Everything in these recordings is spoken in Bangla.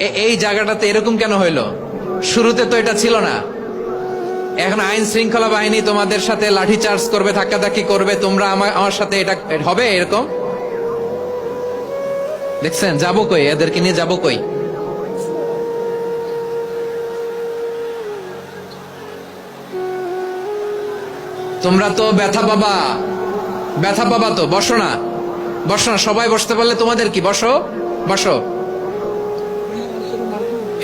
এই জায়গাটাতে এরকম কেন হইল? শুরুতে তো এটা ছিল না। এখন আইন শৃঙ্খলা বাহিনী তোমাদের সাথে লাঠি চার্জ করবে, ধাক্কাধাক্কি করবে, তোমরা আমার আমার সাথে এটা হবে এরকম? দেখছেন, যাব কই? এদেরকে নিয়ে যাব কই? তোমরা তো ব্যথা পাবা। ব্যথা পাবা তো, বসো না। বসো না, সবাই বসতে পারলে তোমাদের কি? বসো বসো।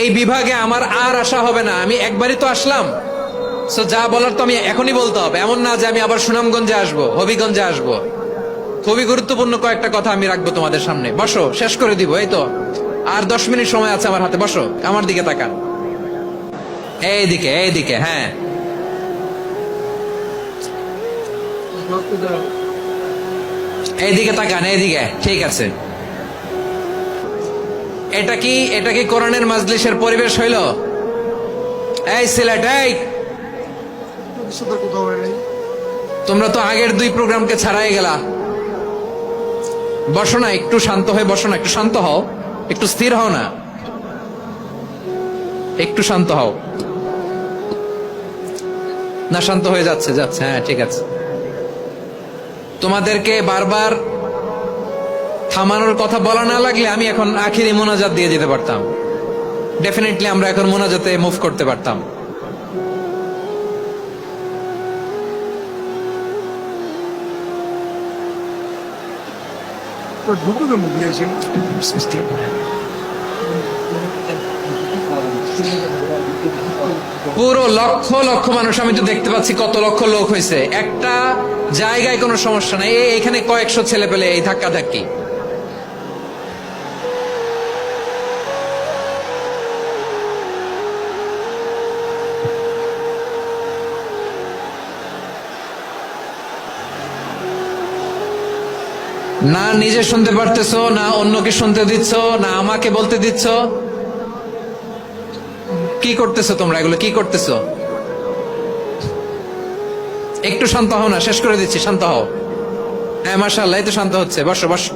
এই বিভাগে আমার আর আশা হবে না। আমি একবারই তো আসলাম। যা বলার তো আমি এখনই বলতে হবে। এমন না যে আমি আবার সুনামগঞ্জে আসব, হবিগঞ্জে আসব। খুবই গুরুত্বপূর্ণ কয়েকটা কথা আমি রাখব তোমাদের সামনে। বসো, শেষ করে দিব, এই তো। আর দশ মিনিট সময় আছে আমার হাতে। বসো, আমার দিকে তাকান। এইদিকে এইদিকে হ্যাঁ। এইদিকে তাকান এইদিকে ঠিক আছে। এটা কি এটা কি কোরআনের মাজলিসের পরিবেশ হইল? এই সিলেট, এই! তোমরা তো আগের দুই প্রোগ্রামকে ছাড়াই গেলা। বসো না, একটু শান্ত হয়ে বসো না, একটু শান্ত হও। একটু স্থির হও না। একটু শান্ত হও। না, শান্ত হয়ে যাচ্ছে যাচ্ছে হ্যাঁ ঠিক আছে। তোমাদেরকে বারবার থামানোর কথা বলা না লাগলে আমি এখন আখিরি মোনাজাত দিয়ে যেতে পারতাম। ডেফিনেটলি আমরা এখন মোনাজাতে মুভ করতে পারতাম। পুরো লক্ষ লক্ষ মানুষ আমি তো দেখতে পাচ্ছি কত লক্ষ লোক হয়েছে। একটা জায়গায় কোনো সমস্যা নাই। এখানে কয়েকশো ছেলে পেলে এই ধাক্কা ধাক্কি না নিজে শুনতে পারতেছো, না অন্যকে শুনতে দিচ্ছ, না আমাকে বলতে দিচ্ছ। কি করতেছো তোমরা? এগুলো কি করতেছো? একটু শান্ত হও না, শেষ করে দিচ্ছি, শান্ত হও। হ্যাঁ মার্শাল্লাহ এই তো শান্ত হচ্ছে। বসো বসো।